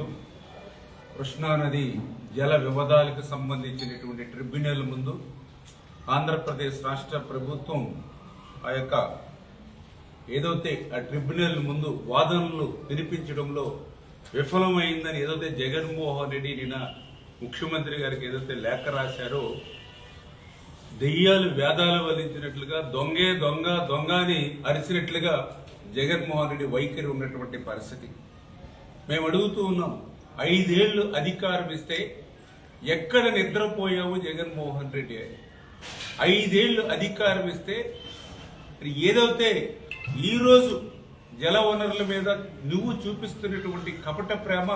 ఈరోజు కృష్ణానది జల వివాదాలకు సంబంధించినటువంటి ట్రిబ్యునల్ ముందు ఆంధ్రప్రదేశ్ రాష్ట్ర ప్రభుత్వం ఆ యొక్క ఏదైతే ఆ ట్రిబ్యునల్ ముందు వాదనలు వినిపించడంలో విఫలమైందని ఏదైతే జగన్మోహన్ రెడ్డి నిన్న ముఖ్యమంత్రి గారికి ఏదైతే లేఖ రాశారో దెయ్యాలు వేదాలు వలించినట్లుగా దొంగే దొంగ దొంగ అని అరిచినట్లుగా జగన్మోహన్ రెడ్డి వైఖరి ఉన్నటువంటి పరిస్థితి. మేము అడుగుతూ ఉన్నాం ఐదేళ్ళు అధికారం ఇస్తే ఎక్కడ నిద్రపోయావు జగన్మోహన్ రెడ్డి అని. ఐదేళ్ళు అధికారం ఇస్తే మరి ఏదైతే ఈరోజు జల వనరుల మీద నువ్వు చూపిస్తున్నటువంటి కపట ప్రేమ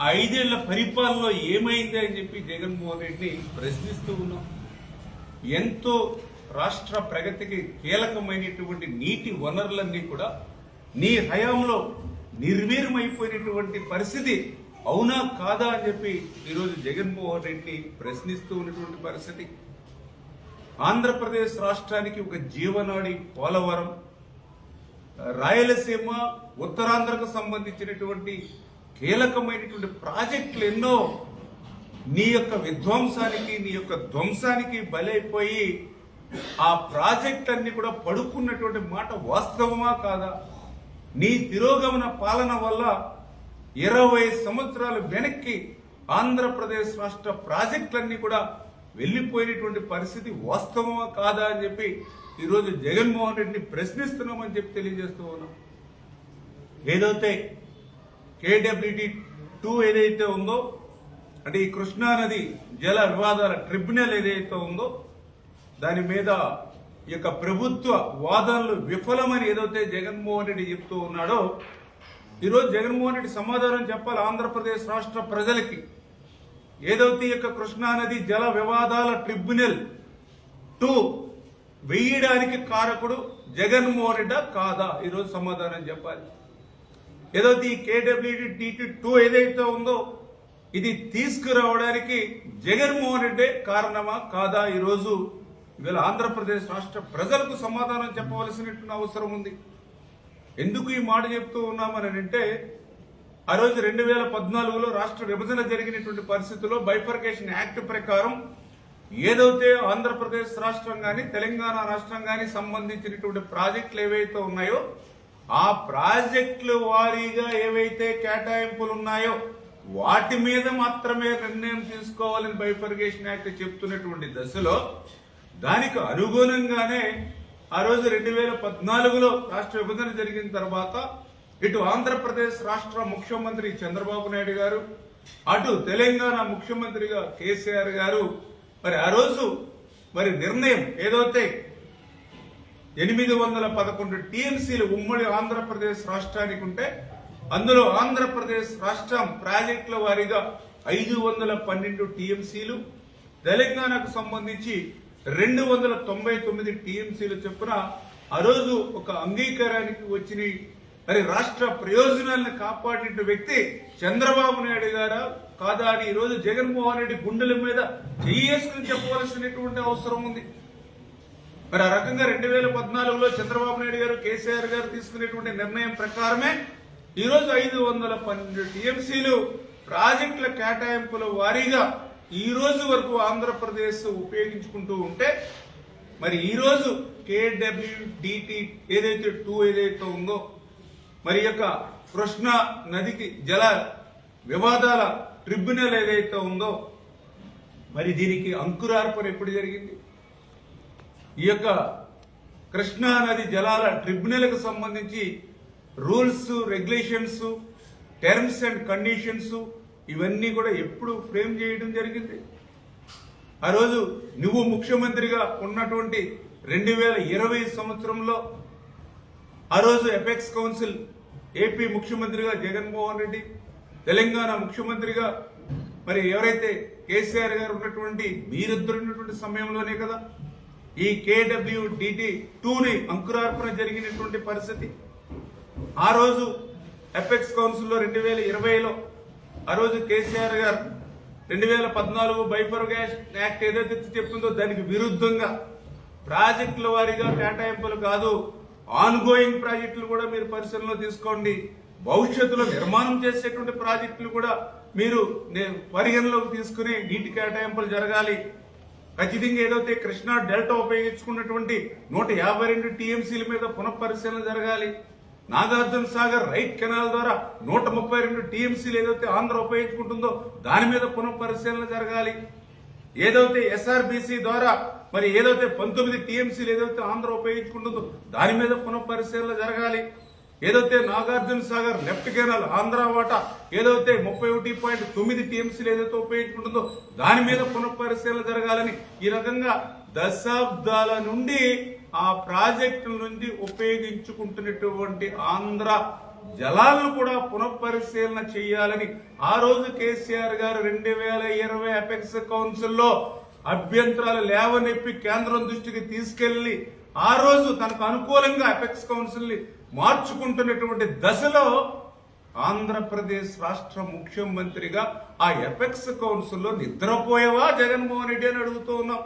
ఆ ఐదేళ్ళ పరిపాలనలో ఏమైంది అని చెప్పి జగన్మోహన్ రెడ్డిని ప్రశ్నిస్తూ ఉన్నాం. ఎంతో రాష్ట్ర ప్రగతికి కీలకమైనటువంటి నీటి వనరులన్నీ కూడా నీ హయాంలో నిర్వీర్యమైపోయినటువంటి పరిస్థితి అవునా కాదా అని చెప్పి ఈరోజు జగన్మోహన్ రెడ్డిని ప్రశ్నిస్తూ ఉన్నటువంటి పరిస్థితి. ఆంధ్రప్రదేశ్ రాష్ట్రానికి ఒక జీవనాడి పోలవరం రాయలసీమ ఉత్తరాంధ్రకు సంబంధించినటువంటి కీలకమైనటువంటి ప్రాజెక్టులు ఎన్నో నీ యొక్క విధ్వంసానికి నీ యొక్క ధ్వంసానికి బలైపోయి ఆ ప్రాజెక్ట్ అన్ని కూడా పడుకున్నటువంటి మాట వాస్తవమా కాదా? నీ తిరోగమన పాలన వల్ల ఇరవై సంవత్సరాలు వెనక్కి ఆంధ్రప్రదేశ్ రాష్ట్ర ప్రాజెక్టులన్నీ కూడా వెళ్ళిపోయినటువంటి పరిస్థితి వాస్తవమా కాదా అని చెప్పి ఈరోజు జగన్మోహన్ రెడ్డిని ప్రశ్నిస్తున్నామని చెప్పి తెలియజేస్తూ ఉన్నాం. ఏదైతే కేడబ్ల్యూడి టూ ఏదైతే ఉందో అంటే ఈ కృష్ణానది జల వివాదాల ట్రిబ్యునల్ ఏదైతే ఉందో దాని మీద ఈ యొక్క ప్రభుత్వ వాదనలు విఫలమని ఏదైతే జగన్మోహన్ రెడ్డి చెప్తూ ఉన్నాడో ఈరోజు జగన్మోహన్ రెడ్డి సమాధానం చెప్పాలి ఆంధ్రప్రదేశ్ రాష్ట్ర ప్రజలకి. ఏదైతే ఈ యొక్క కృష్ణానది జల వివాదాల ట్రిబ్యునల్ టూ వేయడానికి కారకుడు జగన్మోహన్ రెడ్డి కాదా? ఈరోజు సమాధానం చెప్పాలి. ఏదైతే ఈ కేడబ్ల్యూడి టీటీ టూ ఏదైతే ఉందో ఇది తీసుకురావడానికి జగన్మోహన్ రెడ్డి కారణమా కాదా? ఈరోజు ఇవాళ ఆంధ్రప్రదేశ్ రాష్ట్ర ప్రజలకు సమాధానం చెప్పవలసినటువంటి అవసరం ఉంది. ఎందుకు ఈ మాట చెప్తూ ఉన్నామని అంటే ఆ రోజు రెండు వేల పద్నాలుగులో రాష్ట్ర విభజన జరిగినటువంటి పరిస్థితుల్లో బైఫర్కేషన్ యాక్ట్ ప్రకారం ఏదైతే ఆంధ్రప్రదేశ్ రాష్ట్రం కానీ తెలంగాణ రాష్ట్రం కానీ సంబంధించినటువంటి ప్రాజెక్టులు ఏవైతే ఉన్నాయో ఆ ప్రాజెక్టుల వారీగా ఏవైతే కేటాయింపులు ఉన్నాయో వాటి మీద మాత్రమే నిర్ణయం తీసుకోవాలని బైఫర్గేషన్ యాక్ట్ చెప్తున్నటువంటి దశలో దానికి అనుగుణంగానే ఆ రోజు రెండు వేల పద్నాలుగులో రాష్ట్ర విభజన జరిగిన తర్వాత ఇటు ఆంధ్రప్రదేశ్ రాష్ట్ర ముఖ్యమంత్రి చంద్రబాబు నాయుడు గారు అటు తెలంగాణ ముఖ్యమంత్రిగా కేసీఆర్ గారు మరి ఆ రోజు మరి నిర్ణయం ఏదైతే ఎనిమిది వందల పదకొండు టీఎంసీలు ఉమ్మడి ఆంధ్రప్రదేశ్ రాష్ట్రానికి ఉంటే అందులో ఆంధ్రప్రదేశ్ రాష్ట్రం ప్రాజెక్టుల వారీగా ఐదు వందల పన్నెండు టీఎంసీలు తెలంగాణకు సంబంధించి రెండు వందల తొంభై తొమ్మిది టీఎంసీల చొప్పున ఆ రోజు ఒక అంగీకారానికి వచ్చిన మరి రాష్ట్ర ప్రయోజనాలను కాపాడిన వ్యక్తి చంద్రబాబు నాయుడు గారా? కాదా అని ఈరోజు జగన్మోహన్ రెడ్డి గుండెల మీద చేసుకుని చెప్పవలసినటువంటి అవసరం ఉంది. మరి ఆ రకంగా రెండు వేల పద్నాలుగులో చంద్రబాబు నాయుడు గారు కేసీఆర్ గారు తీసుకునేటువంటి నిర్ణయం ప్రకారమే ఈరోజు ఐదు వందల పన్నెండు టీఎంసీలు ప్రాజెక్టుల కేటాయింపుల వారీగా ఈ రోజు వరకు ఆంధ్రప్రదేశ్ ఉపయోగించుకుంటూ ఉంటే మరి ఈరోజు కేడబ్ల్యూడిటి ఏదైతే టూ ఏదైతే ఉందో మరి యొక్క కృష్ణా నదికి జల వివాదాల ట్రిబ్యునల్ ఏదైతే ఉందో మరి దీనికి అంకురార్పణ ఎప్పుడు జరిగింది? ఈ యొక్క కృష్ణా నది జలాల ట్రిబ్యునల్కు సంబంధించి rules regulations terms and conditions ఇవన్నీ కూడా ఎప్పుడు ఫ్రేమ్ చేయడం జరిగింది. ఆ రోజు నువ్వు ముఖ్యమంత్రిగా ఉన్నటువంటి రెండు వేల ఇరవై సంవత్సరంలో ఆ రోజు ఎపెక్స్ కౌన్సిల్ ఏపీ ముఖ్యమంత్రిగా జగన్మోహన్ రెడ్డి తెలంగాణ ముఖ్యమంత్రిగా మరి ఎవరైతే కేసీఆర్ గారు ఉన్నటువంటి మీరిద్దరు ఉన్నటువంటి సమయంలోనే కదా ఈ కేడబ్ల్యూ డిటి టూని అంకురార్పణ జరిగినటువంటి పరిస్థితి. ఆ రోజు ఎపెక్స్ కౌన్సిల్లో రెండు వేల ఇరవైలో ఆ రోజు కేసీఆర్ గారు రెండు వేల పద్నాలుగు బైఫర్గేషన్ యాక్ట్ ఏదైతే చెప్పిందో దానికి విరుద్ధంగా ప్రాజెక్టుల వారీగా కేటాయింపులు కాదు ఆన్గోయింగ్ ప్రాజెక్టులు కూడా మీరు పరిశీలనలో తీసుకోండి. భవిష్యత్తులో నిర్మాణం చేసేటువంటి ప్రాజెక్టులు కూడా మీరు పరిగణలోకి తీసుకుని నీటి కేటాయింపులు జరగాలి. ఖచ్చితంగా ఏదైతే కృష్ణా డెల్టా ఉపయోగించుకున్నటువంటి నూట యాభై రెండు టీఎంసీల మీద పునఃపరిశీలన జరగాలి. నాగార్జున సాగర్ రైట్ కెనాల్ ద్వారా నూట ముప్పై రెండు టీఎంసీలు ఏదైతే ఆంధ్ర ఉపయోగించుకుంటుందో దాని మీద పునఃపరిశీలన జరగాలి. ఏదైతే ఎస్ఆర్బిసి ద్వారా మరి ఏదైతే పంతొమ్మిది టీఎంసీలు ఏదైతే ఆంధ్ర ఉపయోగించుకుంటుందో దాని మీద పునఃపరిశీలన జరగాలి. ఏదైతే నాగార్జున సాగర్ లెఫ్ట్ కెనాల్ ఆంధ్ర వాటా ఏదైతే ముప్పై ఒకటి పాయింట్ తొమ్మిది టీఎంసీలు ఏదైతే ఉపయోగించుకుంటుందో దాని మీద పునఃపరిశీలన జరగాలని ఈ రకంగా దశాబ్దాల నుండి ఆ ప్రాజెక్టుల నుండి ఉపయోగించుకుంటున్నటువంటి ఆంధ్ర జలాలను కూడా పునఃపరిశీలన చేయాలని ఆ రోజు కేసీఆర్ గారు రెండు వేల ఇరవై అపెక్స్ కౌన్సిల్లో అభ్యంతరాలు లేవనెప్పి కేంద్రం దృష్టికి తీసుకెళ్ళి ఆ రోజు తనకు అనుకూలంగా అపెక్స్ కౌన్సిల్ని మార్చుకుంటున్నటువంటి దశలో ఆంధ్రప్రదేశ్ రాష్ట్ర ముఖ్యమంత్రిగా ఆ ఎపెక్స్ కౌన్సిల్లో నిద్రపోయావా? జగన్మోహన్ రెడ్డి అని అడుగుతూ ఉన్నాం.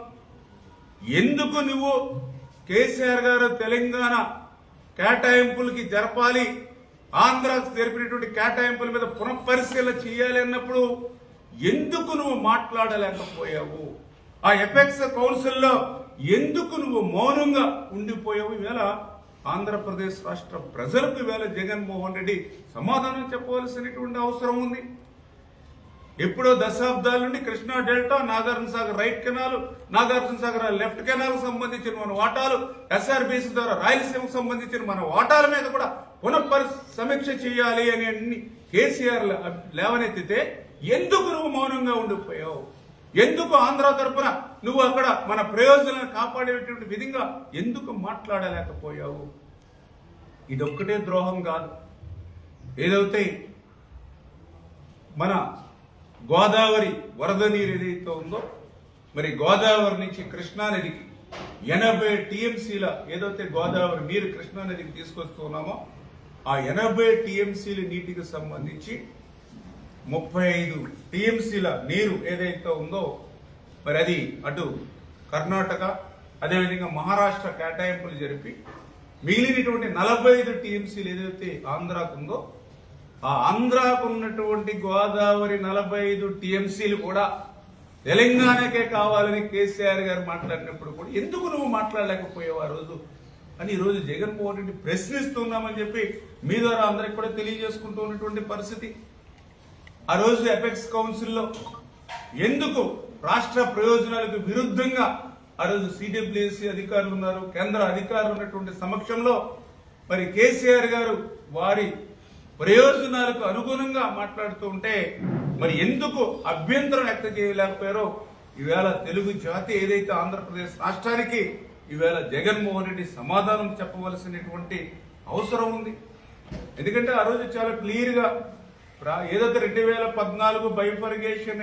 ఎందుకు నువ్వు కేసీఆర్ గారు తెలంగాణ కేటాయింపులకి జరపాలి. ఆంధ్రాకు జరిపినటువంటి కేటాయింపుల మీద పునఃపరిశీలన చేయాలి అన్నప్పుడు ఎందుకు నువ్వు మాట్లాడలేకపోయావు? ఆ ఎపెక్స్ కౌన్సిల్లో ఎందుకు నువ్వు మౌనంగా ఉండిపోయావు? ఈవేళ ఆంధ్రప్రదేశ్ రాష్ట్ర ప్రజలకు ఈవేళ జగన్మోహన్ రెడ్డి సమాధానం చెప్పవలసినటువంటి అవసరం ఉంది. ఎప్పుడో దశాబ్దాల నుండి Krishna delta Nagarjuna Sagar right canal Nagarjuna Sagar left canal సంబంధించిన మన వాటాలు ఎస్ఆర్బిసి ద్వారా రాయలసీమకు సంబంధించిన మన వాటాల మీద కూడా పునఃపరి సమీక్ష చేయాలి అని అన్ని కేసీఆర్ లేవనెత్తితే ఎందుకు నువ్వు మౌనంగా ఉండిపోయావు? ఎందుకు ఆంధ్ర తరపున నువ్వు అక్కడ మన ప్రయోజనాలను కాపాడేటువంటి విధంగా ఎందుకు మాట్లాడలేకపోయావు? ఇదొక్కటే ద్రోహం కాదు. ఏదైతే మన గోదావరి వరద నీరు ఏదైతే ఉందో మరి గోదావరి నుంచి కృష్ణానదికి ఎనభై టీఎంసీల ఏదైతే గోదావరి నీరు కృష్ణానదికి తీసుకొస్తున్నామో ఆ ఎనభై టీఎంసీల నీటికి సంబంధించి ముప్పై ఐదు టీఎంసీల నీరు ఏదైతే ఉందో మరి అది అటు కర్ణాటక అదేవిధంగా మహారాష్ట్ర కేటాయింపులు జరిపి మిగిలినటువంటి నలభై ఐదు టీఎంసీలు ఏదైతే ఆంధ్రాకు ఉందో ఆ ఆంధ్రాకు ఉన్నటువంటి గోదావరి నలభై ఐదు టీఎంసీలు కూడా తెలంగాణకే కావాలని కేసీఆర్ గారు మాట్లాడినప్పుడు కూడా ఎందుకు నువ్వు మాట్లాడలేకపోయావు ఆ రోజు? అని ఈరోజు జగన్మోహన్ రెడ్డి ప్రశ్నిస్తున్నామని చెప్పి మీ ద్వారా అందరికి కూడా తెలియజేసుకుంటూ ఉన్నటువంటి పరిస్థితి. ఆ రోజు ఎపెక్స్ కౌన్సిల్లో ఎందుకు రాష్ట్ర ప్రయోజనాలకు విరుద్ధంగా ఆ రోజు సిడబ్ల్యూసి అధికారులు ఉన్నారు కేంద్ర అధికారులు ఉన్నటువంటి సమక్షంలో మరి కేసీఆర్ గారు వారి ప్రయోజనాలకు అనుగుణంగా మాట్లాడుతూ ఉంటే మరి ఎందుకు అభ్యంతరం వ్యక్తం చేయలేకపోయారో ఈవేళ తెలుగు జాతి ఏదైతే ఆంధ్రప్రదేశ్ రాష్ట్రానికి ఈవేళ జగన్మోహన్ రెడ్డి సమాధానం చెప్పవలసినటువంటి అవసరం ఉంది. ఎందుకంటే ఆ రోజు చాలా క్లియర్గా ఏదైతే రెండు వేల పద్నాలుగు బైఫర్గేషన్